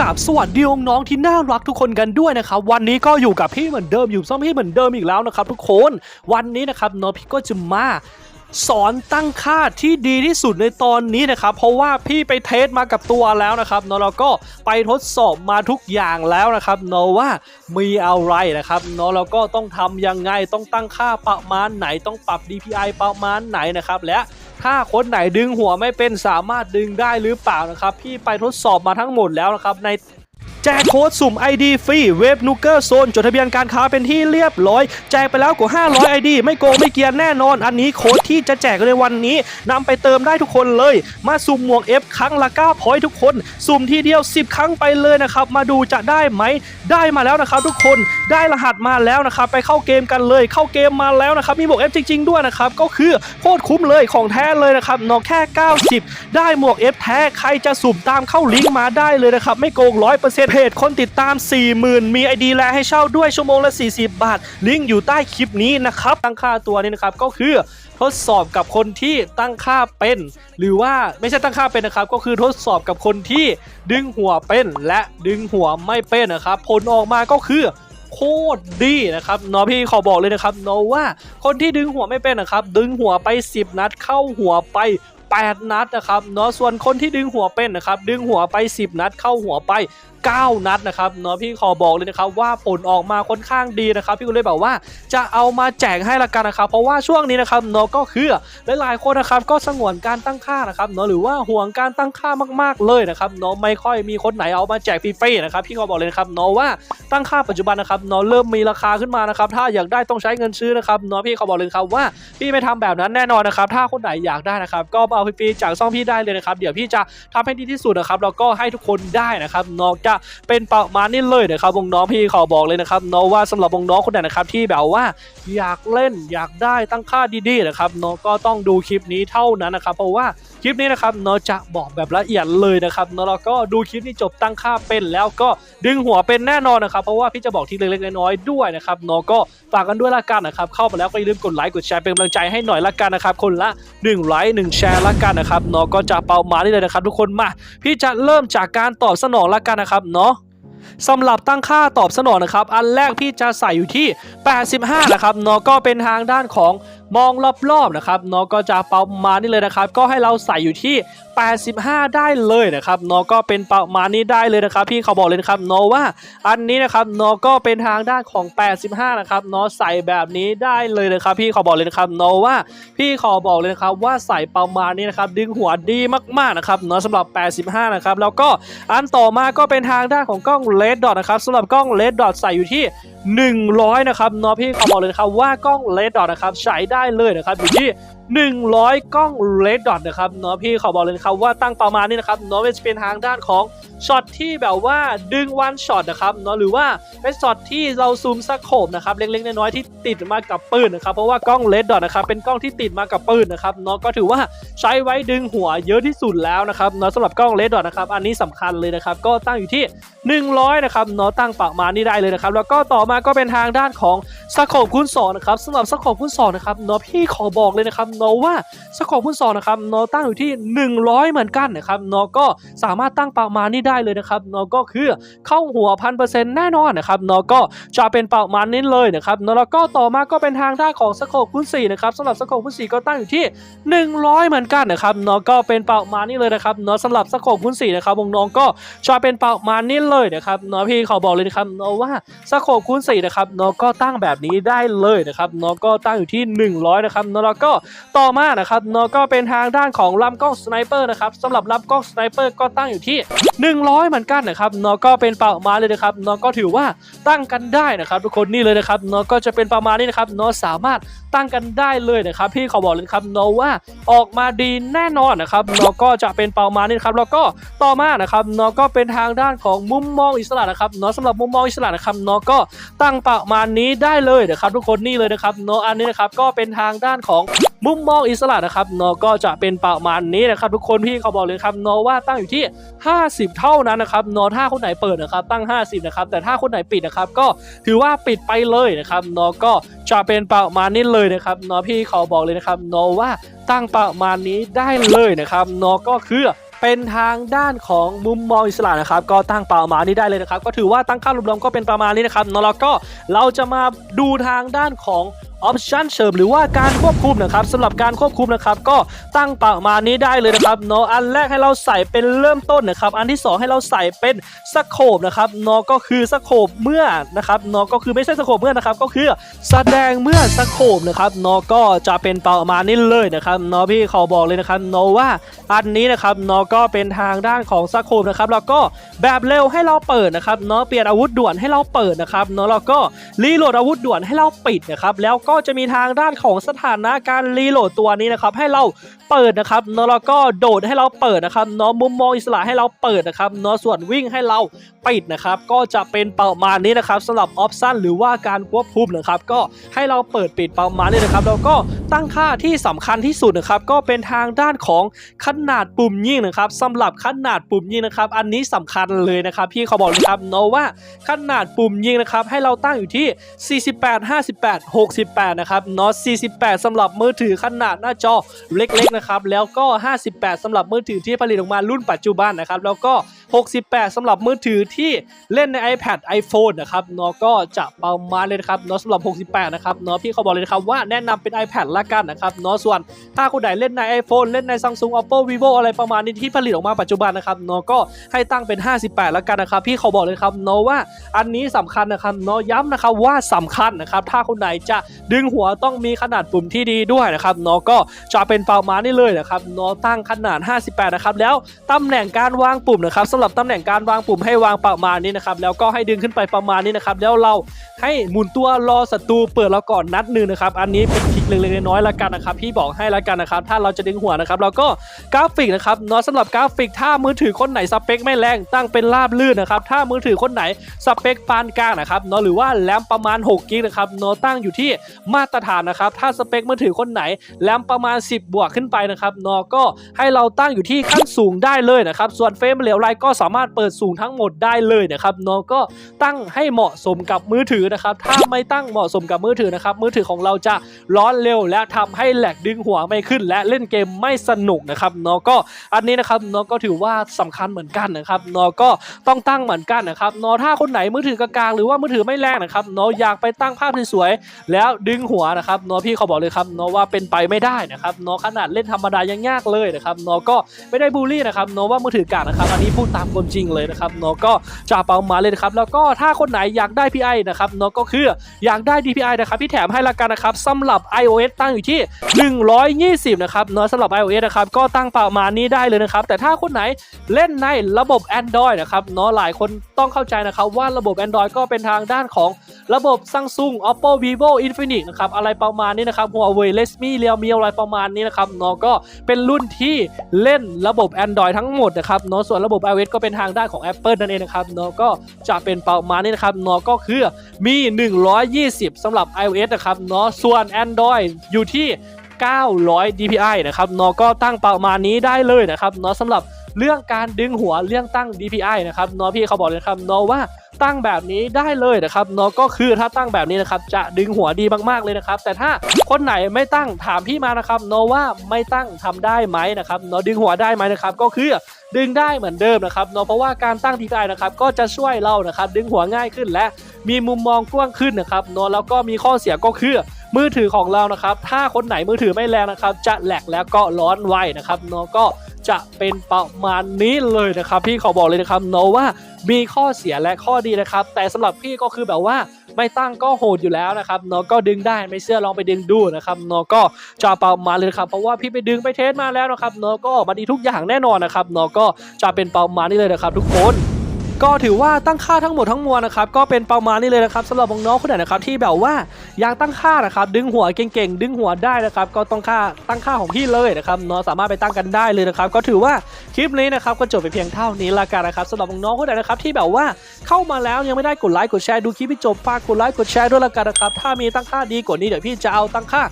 กับสวัสดีน้องที่น่ารักทุกคนกันด้วยนะครับวันนี้ก็อยู่กับพี่เหมือนเดิมอยู่ซ่อมพี่เหมือนเดิมอีกแล้วนะครับทุกคนวันนี้นะครับน้องพี่ก็จะมาสอนตั้งค่าที่ดีที่สุดในตอนนี้นะครับ เพราะว่าพี่ไปเทสมากับตัวแล้วนะครับเนาะแล้วก็ไปทดสอบมาทุกอย่างแล้วนะครับเนาะว่ามีอะไรนะครับเนาะแล้วก็ต้องทำยังไงต้องตั้งค่าประมาณไหนต้องปรับ DPI ประมาณไหนนะครับ และ ถ้าคนไหนดึงหัวไม่เป็นสามารถดึงได้หรือเปล่านะครับ พี่ไปทดสอบมาทั้งหมดแล้วนะครับ ใน จกโค้ดสุ่ม ID ฟรีเว็บนูเกอร์โซนจดทะเบียนการค้าเป็นที่เรียบร้อย แจกไปแล้วกว่า 500 ID ไม่โกงไม่เกียนแน่นอน อันนี้โค้ดที่จะแจกในวันนี้นำไปเติมได้ทุกคนเลย มาสุ่มหมวก F ครั้งละ9พอยทุกคน สุ่มทีเดียว 10 ครั้งไปเลยนะครับ มาดูจะได้ไหม ได้มาแล้วนะครับ ทุกคนได้รหัสมาแล้วนะครับ ไปเข้าเกมกันเลย เข้าเกมมาแล้วนะครับ มีหมวก F จริง ๆ ด้วยนะครับ ก็คือโคตรคุ้มเลยของแท้เลยนะครับนอกแค่ 90 ได้หมวก F แท้ใครจะสุ่มตามเข้าลิงก์มาได้เลยนะครับไม่โกง100%เพจคนติดตาม 40,000 มี ID แลให้เช่าด้วยชั่วโมงละ 40 บาท ลิงก์อยู่ใต้คลิปนี้นะครับ ตั้งค่าตัวนี้นะครับก็คือทดสอบกับคนที่ตั้งค่าเป็น หรือว่าไม่ใช่ตั้งค่าเป็นนะครับ ก็คือทดสอบกับคนที่ดึงหัวเป็น และดึงหัวไม่เป็นนะครับ ผลออกมาก็คือโคตรดีนะครับเนาะพี่ขอบอกเลยนะครับเนาะว่าคนที่ดึงหัวไม่เป็นนะครับ ดึงหัวไป 10 นัดเข้าหัวไป 8 นัดนะครับเนาะส่วนคนที่ดึงหัวเป็นนะครับดึงหัวไป 10 นัดเข้าหัวไป 9 นัดนะครับเนาะพี่ขอบอกเลยนะครับว่าผลออกมาค่อนข้างดีนะครับพี่ก็เลยบอกว่าจะเอามาแจกให้ละกันนะครับเพราะว่าช่วงนี้นะครับเนาะก็คือหลายๆคนนะครับก็สงวนการตั้งค่านะครับเนาะหรือว่าห่วงการตั้งค่ามากๆเลยนะครับเนาะไม่ค่อยมีคนไหนเอามาแจกฟรีๆนะครับพี่ขอบอกเลยนะครับเนาะว่าตั้งค่าปัจจุบันนะครับเนาะเริ่มมีราคาขึ้นมานะครับถ้าอยากได้ต้องใช้เงินซื้อนะครับเนาะพี่ขอบอกเลยครับว่าพี่ไม่ทำแบบนั้นแน่นอนนะครับถ้าคนไหนอยากได้นะครับก็เอาฟรีๆจากซ่องพี่ได้เลยนะครับ เดี๋ยวพี่จะทำให้ดีที่สุดนะครับแล้วก็ให้ทุกคนได้นะครับนอกจะเป็นประมาณนี้เลยนะครับวงน้องพี่ขอบอกเลยนะครับเนาะว่าสำหรับวงน้องคนไหนนะครับที่แบบว่าอยากเล่นอยากได้ตั้งค่าดีๆนะครับเนาะก็ต้องดูคลิปนี้เท่านั้นนะครับ เพราะว่าคลิปนี้นะครับเนาะจะบอกแบบละเอียดเลยนะครับนาะแล้วก็ดูคลิปนี้จบตั้งค่าเป็นแล้วก็ดึงหัวเป็นแน่นอนนะครับ เพราะว่าพี่จะบอกทีเล็กๆน้อยๆด้วยนะครับเนาะก็ฝากกันด้วยละกันนะครับเข้ามาแล้วก็อย่าลืมกดไลค์กดแชร์เป็นกำลังใจให้หน่อยละกันนะครับคนละ1ไลค์1แชร์ละกันนะครับเนาะก็จะเป่ามาได้เลยนะครับ ทุกคนมาพี่จะเริ่มจากการตอบสนองละกันนะครับเนาะสำหรับตั้งค่าตอบสนองนะครับ อันแรกพี่จะใส่อยู่ที่ 85 นะครับเนาะก็เป็นทางด้านของ มองรอบๆนะครับเนาะก็จะประมาณนี้เลยนะครับ ก็ให้เราใส่อยู่ที่ 85 ได้เลยนะครับเนาะก็เป็นประมาณนี้ได้เลยนะครับพี่เขาบอกเลยนะครับเนาะว่าอันนี้นะครับเนาะก็เป็นทางด้านของ 85 นะครับเนาะใส่แบบนี้ได้เลยนะครับ พี่เขาบอกเลยนะครับเนาะว่า พี่ขอบอกเลยนะครับว่าใส่ประมาณนี้นะครับดึงหัวดีมากๆนะครับเนาะสำหรับ 85 นะครับแล้วก็อันต่อมาก็เป็นทางด้านของกล้องเลดดอทนะครับสำหรับกล้องเลดดอทใส่อยู่ที่ 100 นะครับเนาะพี่ขอบอกเลยนะครับว่ากล้องเลดดอทนะครับใช้ได้เลยนะครับอยู่ที่ 100 กล้องเลดดอทนะครับเนาะพี่ขอบอกเลยนะครับว่าตั้งประมาณนี้นะครับเนาะจะเป็นทางด้านของช็อตที่แบบว่าดึงวันช็อตนะครับเนาะหรือว่าเป็นช็อตที่เราซูมสโคปนะครับเล็กๆน้อยๆที่ติดมากับปืนนะครับเพราะว่ากล้องเลดดอทนะครับเป็นกล้องที่ติดมากับปืนนะครับเนาะก็ถือว่าใช้ไว้ดึงหัวเยอะที่สุดแล้วนะครับเนาะสำหรับกล้องเลดดอทนะครับอันนี้สำคัญเลยนะครับก็ตั้งอยู่ที่ 100นะครับเนาะตั้งประมาณนี้ได้เลยนะครับแล้วก็ต่อมาก็เป็นทางด้านของสโคปคูณ2นะครับสำหรับสโคปคูณ2นะครับเนาะพี่ขอบอกเลยนะครับเนาะว่าสโคปคูณ2นะครับเนาะตั้งอยู่ที่ 100 เหมือนกันนะครับเนาะก็สามารถตั้งประมาณนี้ได้เลยนะครับเนาะก็คือเข้าหัวพันเปอร์เซ็นต์แน่นอนนะครับเนาะก็จะเป็นประมาณนี้เลยนะครับเนาะแล้วก็ต่อมาก็เป็นทางด้านของสโคปคูณ4นะครับสำหรับสโคปคูณ4ก็ตั้งอยู่ที่ 100 เหมือนกันนะครับเนาะก็เป็นประมาณนี้เลยนะครับเนาะสำหรับสโคปคูณ4นะครับวงน้องก็จะเป็นประมาณนี้เลยนะครับเนาะพี่ขอบอกเลยนะครับเนาะว่าสโคปคูณ4นะครับเนาะก็ตั้งแบบนี้ได้เลยนะครับเนาะก็ตั้งอยู่ที่ 100 นะครับนแล้วก็ ต่อมานะครับเนาะก็เป็นทางด้านของลำกล้องสไนเปอร์นะครับสำหรับลำกล้องสไนเปอร์ก็ตั้งอยู่ที่ 100 เหมือนกันนะครับเนาะก็เป็นเประมาเลยนะครับเนาะก็ถือว่าตั้งกันได้นะครับทุกคนนี่เลยนะครับเนาะก็จะเป็นประมาณนี้นะครับเนาะสามารถตั้งกันได้เลยนะครับพี่ขอบอกเลยครับเนาะว่าออกมาดีแน่นอนนะครับเนาะก็จะเป็นประมาณนี้นะครับแล้วก็ต่อมานะครับเนาะก็เป็นทางด้านของมุมมองอิสระนะครับเนาะสำหรับมุมมองอิสระนะครับเนาะก็ตั้งประมาณนี้ได้เลยนะครับ ทุกคนนี่เลยนะครับเนาะอันนี้นะครับก็เป็นทางด้านของ มุมมองอิสระนะครับนาะก็จะเป็นประมาณนี้นะครับทุกคนพี่เขาบอกเลยครับนาะว่าตั้งอยู่ที่ 50 เท่านั้นนะครับนาะถ้าคนไหนเปิดนะครับตั้ง 50นะครับแต่ถ้าคนไหนปิดนะครับก็ถือว่าปิดไปเลยนะครับนาะก็จะเป็นประมาณนี้เลยนะครับนาะพี่เขาบอกเลยนะครับนาะว่าตั้งประมาณนี้ได้เลยนะครับนาะก็คือเป็นทางด้านของมุมมองอิสระนะครับ ก็ตั้งประมาณนี้ได้เลยนะครับ ก็ถือว่าตั้งค่ารวมๆก็เป็นประมาณนี้นะครับนแล้วก็เราจะมาดูทางด้านของ ออปชันเสริมหรือว่าการควบคุมนะครับสำหรับการควบคุมนะครับก็ตั้งประมาณนี้ได้เลยนะครับเนาะอันแรกให้เราใส่เป็นเริ่มต้นนะครับ อันที่สองให้เราใส่เป็นสโคปนะครับเนาะก็คือสโคปเมื่อนะครับเนาะก็คือไม่ใช่สโคปเมื่อนะครับ ก็คือแสดงเมื่อสโคปนะครับเนาะก็จะเป็นประมาณนี้เลยนะครับเนาะพี่ขอบอกเลยนะครับเนาะว่าอันนี้นะครับเนาะก็เป็นทางด้านของสโคปนะครับแล้วก็แบบเร็วให้เราเปิดนะครับเนาะเปลี่ยนอาวุธด่วนให้เราเปิดนะครับเนาะแล้วก็รีโหลดอาวุธด่วนให้เราปิดนะครับแล้วก็จะมีทางด้านของสถานะการรีโหลดตัวนี้นะครับให้เราเปิดนะครับเนาะแล้วก็โดดให้เราเปิดนะครับเนาะมุมมองอิสระให้เราเปิดนะครับเนาะส่วนวิ่งให้เราปิดนะครับก็จะเป็นประมาณนี้นะครับสำหรับออปชันหรือว่าการควบคุมนะครับก็ให้เราเปิดปิดประมาณนี้นะครับแล้วก็ตั้งค่าที่สำคัญที่สุดนะครับก็เป็นทางด้านของขนาดปุ่มยิงนะครับสำหรับขนาดปุ่มยิงนะครับ อันนี้สำคัญเลยนะครับพี่เขาบอกเลยครับเนาะว่าขนาดปุ่มยิงนะครับให้เราตั้งอยู่ที่ 48 58 68 8 นะครับเนาะ48สำหรับมือถือขนาดหน้าจอเล็กๆนะครับแล้วก็ 58สำหรับมือถือที่ผลิตออกมารุ่นปัจจุบันนะครับแล้วก็ 68สำหรับมือถือที่เล่นใน iPad iPhone นะครับเนาะก็จะประมาณเลยนะครับเนาะสำหรับ 68 นะครับเนาะพี่เขาบอกเลยนะครับว่าแนะนำเป็น iPad ละกันนะครับเนาะส่วนถ้าคนไหนเล่นใน iPhone เล่นใน Samsung Oppo Vivo อะไรประมาณนี้ที่ผลิตออกมาปัจจุบันนะครับเนาะก็ให้ตั้งเป็น 58 ละกันนะครับพี่เขาบอกเลยครับเนาะว่าอันนี้สำคัญนะครับเนาะย้ำนะครับว่าสำคัญนะครับถ้าคนไหนจะดึงหัวต้องมีขนาดปุ่มที่ดีด้วยนะครับเนาะก็จะเป็นประมาณนี้เลยนะครับเนาะตั้งขนาด 58 นะครับ แล้วตำแหน่งการวางปุ่มนะครับสำหรับตำแหน่งการวางปุ่มให้วางประมาณนี้นะครับแล้วก็ให้ดึงขึ้นไปประมาณนี้นะครับแล้วเราให้หมุนตัวรอศัตรูเปิดเราก่อนนัดหนึ่งนะครับอันนี้เป็นทริคเล็กๆน้อยๆละกันนะครับพี่บอกให้ละกันนะครับถ้าเราจะดึงหัวนะครับแล้วก็กราฟิกนะครับเนาะสำหรับกราฟิกถ้ามือถือคนไหนสเปคไม่แรงตั้งเป็นราบลื่นนะครับถ้ามือถือคนไหนสเปคปานกลางนะครับเนาะหรือว่าแรมประมาณ6กิกนะครับเนาะตั้งอยู่ที่มาตรฐานนะครับ ถ้าสเปคมือถือคนไหนแรมประมาณ 10 บวกขึ้นไปนะครับนาะก็ให้เราตั้งอยู่ที่ขั้นสูงได้เลยนะครับ ส่วนเฟรมเหลวไรก็สามารถเปิดสูงทั้งหมดได้เลยนะครับนาะก็ตั้งให้เหมาะสมกับมือถือนะครับ ถ้าไม่ตั้งเหมาะสมกับมือถือนะครับ มือถือของเราจะร้อนเร็ว และทำให้แหลกดึงหัวไม่ขึ้น และเล่นเกมไม่สนุกนะครับนาะก็อันนี้นะครับนาะก็ถือว่าสำคัญเหมือนกันนะครับนาะก็ต้องตั้งเหมือนกันนะครับนาะถ้าคนไหนมือถือกลางๆหรือว่ามือถือไม่แรงนะครับนาะอยากไปตั้งภาพสวยๆแล้วดึงหัวนะครับเนาะพี่เขาบอกเลยครับเนาะว่าเป็นไปไม่ได้นะครับเนาะขนาดเล่นธรรมดายังยากเลยนะครับเนาะก็ไม่ได้บูลลี่นะครับเนาะว่ามือถือกางนะครับอันนี้พูดตามความจริงเลยนะครับเนาะก็จะเปามาเลยนะครับแล้วก็ถ้าคนไหนอยากได้ PI นะครับเนาะก็คืออยากได้ DPI นะครับพี่แถมให้ละกันนะครับสำหรับ iOS ตั้งอยู่ที่ 120 นะครับเนาะสำหรับ iOS นะครับก็ตั้งเประมานี้ได้เลยนะครับแต่ถ้าคนไหนเล่นในระบบ Android นะครับเนาะหลายคนต้องเข้าใจนะครับว่าระบบ Android ก็เป็นทางด้านของระบบ Samsung Oppo Vivo Infinix นะครับอะไรประมาณนี้นะครับ Huawei Redmi Realme อะไรประมาณนี้นะครับเนาะก็เป็นรุ่นที่เล่นระบบ Android ทั้งหมดนะครับเนาะส่วนระบบ iOS ก็เป็นทางด้านของ Apple นั่นเองนะครับเนาะก็จะเป็นประมาณนี้นะครับเนาะก็คือมี 120สำหรับ iOS นะครับเนาะส่วน Android อยู่ที่ 900 DPI นะครับเนาะก็ตั้งประมาณนี้ได้เลยนะครับเนาะสำหรับ เรื่องการดึงหัวเรื่องตั้ง DPI นะครับนาะพี่เขาบอกเลยครับนาะว่าตั้งแบบนี้ได้เลยนะครับเนาะก็คือถ้าตั้งแบบนี้นะครับจะดึงหัวดีมากๆเลยนะครับ แต่ถ้าคนไหนไม่ตั้งถามพี่มานะครับเนาะว่าไม่ตั้งทำได้ไหมนะครับเนาะดึงหัวได้ไหมนะครับก็คือดึงได้เหมือนเดิมนะครับเนาะเพราะว่าการตั้ง DPI นะครับก็จะช่วยเรานะครับดึงหัวง่ายขึ้นและมีมุมมองกว้างขึ้นนะครับเนาะแล้วก็มีข้อเสียก็คือมือถือของเรานะครับถ้าคนไหนมือถือไม่แรงนะครับจะแหลกแล้วก็ร้อนไวนะครับเนาะก็ จะเป็นประมาณนี้เลยนะครับ พี่ขอบอกเลยนะครับเนาะว่ามีข้อเสียและข้อดีนะครับ แต่สำหรับพี่ก็คือแบบว่าไม่ตั้งก็โหดอยู่แล้วนะครับเนาะก็ดึงได้ไม่เชื่อลองไปดึงดูนะครับเนาะก็จะประมาณเลยครับเพราะว่าพี่ไปดึงไปเทสมาแล้วนะครับเนาะก็มาดีทุกอย่างแน่นอนนะครับเนาะก็จะเป็นประมาณนี้เลยนะครับ ทุกคน ก็ถือว่าตั้งค่าทั้งหมดทั้งมวลนะครับก็เป็นประมาณนี้เลยนะครับสำหรับน้องๆคนไหนนะครับที่แบบว่าอยากตั้งค่านะครับดึงหัวเก่งๆ ดึงหัวได้นะครับก็ต้องค่าตั้งค่าของพี่เลยนะครับเนาะสามารถไปตั้งกันได้เลยนะครับก็ถือว่าคลิปนี้นะครับก็จบไปเพียงเท่านี้ละกันนะครับสำหรับน้องๆคนไหนนะครับที่แบบว่าเข้ามาแล้วยังไม่ได้กดไลค์กดแชร์ดูคลิปให้จบฝากกดไลค์กดแชร์ด้วยละกันนะครับถ้ามีตั้งค่าดีกว่านี้เดี๋ยวพี่จะเอาตั้งค่า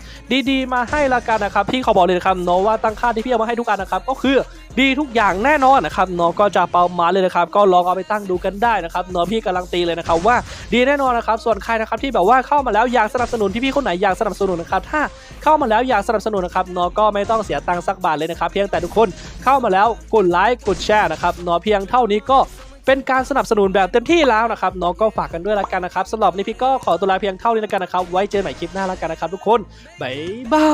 ดีๆ มาให้ละกันนะครับพี่ขอบอกเลยนะครับเนาะว่าตั้งค่าที่พี่เอามาให้ทุกอันนะครับก็คือดีทุกอย่างแน่นอนนะครับเนาะก็จะประมาเลยนะครับก็ลองเอาไปตั้งตั้งดูกันได้นะครับเนาะพี่การันตีเลยนะครับว่าดีแน่นอนนะครับส่วนใครนะครับที่แบบว่าเข้ามาแล้วอยากสนับสนุนพี่ๆคนไหนอยากสนับสนุนนะครับถ้าเข้ามาแล้วอยากสนับสนุนนะครับเนาะก็ไม่ต้องเสียตังค์สักบาทเลยนะครับเพียงแต่ทุกคนเข้ามาแล้วกดไลค์กดแชร์นะครับเนาะเพียงเท่านี้ก็เป็นการสนับสนุนแบบเต็มที่แล้วนะครับน้องก็ฝากกันด้วยละกันนะครับสำหรับนี้พี่ก็ขอตัวลาเพียงเท่านี้แล้วกันนะครับ ไว้เจอกันใหม่คลิปหน้าล้วกันนะครับ ทุกคน บ๊ายบา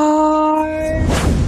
ย